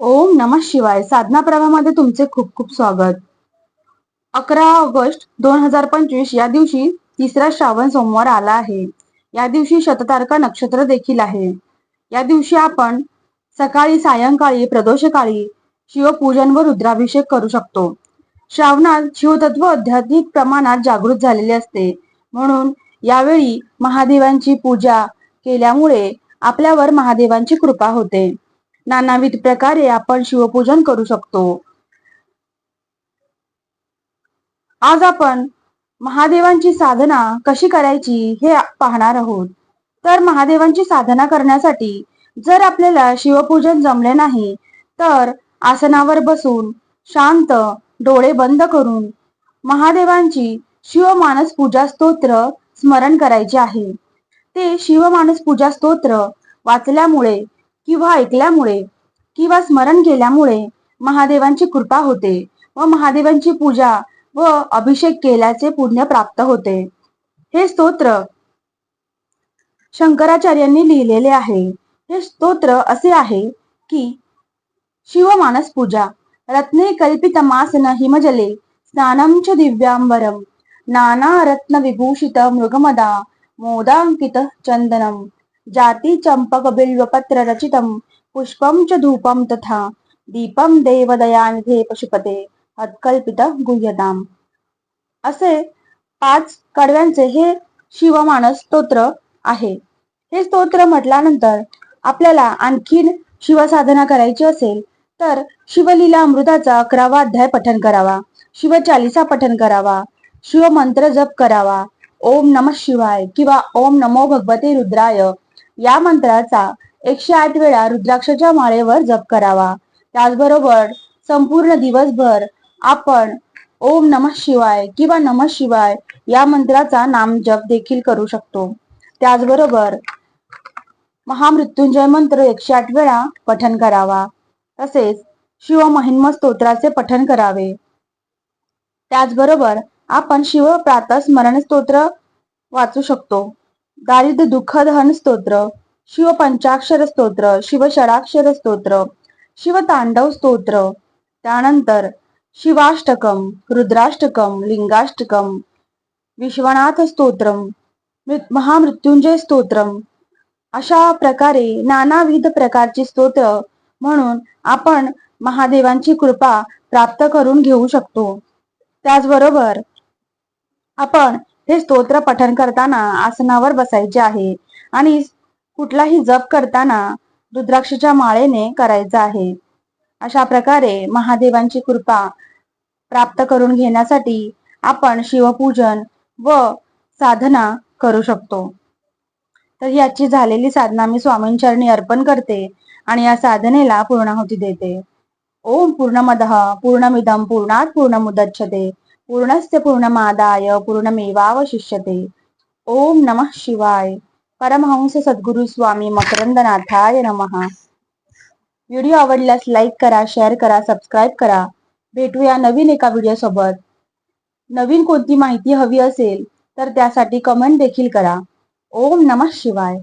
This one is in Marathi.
ओम नमः शिवाय. साधना प्रभामध्ये तुमचे खूप खूप स्वागत. अकरा ऑगस्ट दोन हजार पंचवीस या दिवशी तिसरा श्रावण सोमवार आला आहे. या दिवशी शततारका नक्षत्र देखील आहे. या दिवशी आपण सकाळी सायंकाळी प्रदोषकाळी शिवपूजन व रुद्राभिषेक करू शकतो. श्रावणात शिवतत्व आध्यात्मिक प्रमाणात जागृत झालेले असते. म्हणून यावेळी महादेवांची पूजा केल्यामुळे आपल्यावर महादेवांची कृपा होते. नानाविध प्रकारे आपण शिवपूजन करू शकतो. आज आपण महादेवांची साधना कशी करायची हे पाहणार आहोत. तर महादेवांची साधना करण्यासाठी जर आपल्याला शिवपूजन जमले नाही तर आसनावर बसून शांत डोळे बंद करून महादेवांची शिवमानस पूजा स्तोत्र स्मरण करायचे आहे. ते शिवमानस पूजा स्तोत्र वाचल्यामुळे किंवा ऐकल्यामुळे किंवा स्मरण केल्यामुळे महादेवांची कृपा होते व महादेवांची पूजा व अभिषेक केल्याचे पुण्य प्राप्त होते. हे स्तोत्र शंकराचार्यांनी लिहिलेले आहे. हे स्तोत्र असे आहे की शिवमानस पूजा रत्ने कल्पितमासन हिमजले स्नानं च दिव्यांबरम नाना रत्न विभूषित मृगमदा मोदांकित चंदनम जाती चंपक बिल्वपत्र रचितम पुष्पम च धूपम तथा दीपम देवदयानिधे पशुपते अत्कल्पित गुह्यताम। असे पाच कडव्यांचे हे शिवमानस स्तोत्र आहे. हे स्तोत्र म्हटल्यानंतर आपल्याला आणखीन शिवसाधना करायची असेल तर शिवलीला अमृताचा अकरावा अध्याय पठन करावा शिवचालिसा पठन करावा शिवमंत्र जप करावा ओम नम शिवाय किंवा ओम नमो भगवते रुद्राय या मंत्राचा एकशे आठ वेळा रुद्राक्षाच्या माळेवर जप करावा. त्याचबरोबर संपूर्ण दिवसभर आपण ओम नम शिवाय किंवा नम शिवाय या मंत्राचा नाम जप देखील करू शकतो. त्याचबरोबर महामृत्युंजय मंत्र एकशे आठ वेळा पठन करावा. तसेच शिव महिन्म स्तोत्राचे पठन करावे. त्याचबरोबर आपण शिव प्रातः स्मरण स्तोत्र वाचू शकतो. दारिद्र दुःख स्तोत्र शिव पंचाक्षर स्तोत्र शिव षडाक्षर स्तोत्र शिव तांडव स्तोत्र. त्यानंतर शिवाष्टकम रुद्राष्टकम लिंगाष्टकम विश्वनाथ स्तोत्रम महामृत्युंजय स्तोत्रम. अशा प्रकारे नानाविध प्रकारची स्तोत्र म्हणून आपण महादेवांची कृपा प्राप्त करून घेऊ शकतो. त्याचबरोबर आपण हे स्तोत्र पठन करताना आसनावर बसायचे आहे. आणि कुठलाही जप करताना रुद्राक्षच्या माळेने करायचा आहे. अशा प्रकारे महादेवांची कृपा प्राप्त करून घेण्यासाठी आपण शिवपूजन व साधना करू शकतो. तर याची झालेली साधना मी स्वामींचरणी अर्पण करते आणि या साधनेला पूर्णाहुती देते. ओम पूर्णमद पूर्णमिदम पूर्णात मुदच्छते पूर्णस्य पूर्णमादाय पूर्णमेवावशिष्यते। ओम नमः शिवाय। परमहंस सद्गुरु स्वामी मकरंदनाथाय नमः। व्हिडिओ आवडल्यास लाईक करा शेअर करा सबस्क्राईब करा. भेटूया नवीन एका व्हिडिओसोबत नवीन कोणती माहिती हवी असेल तर त्यासाठी कमेंट देखील करा. ओम नमः शिवाय.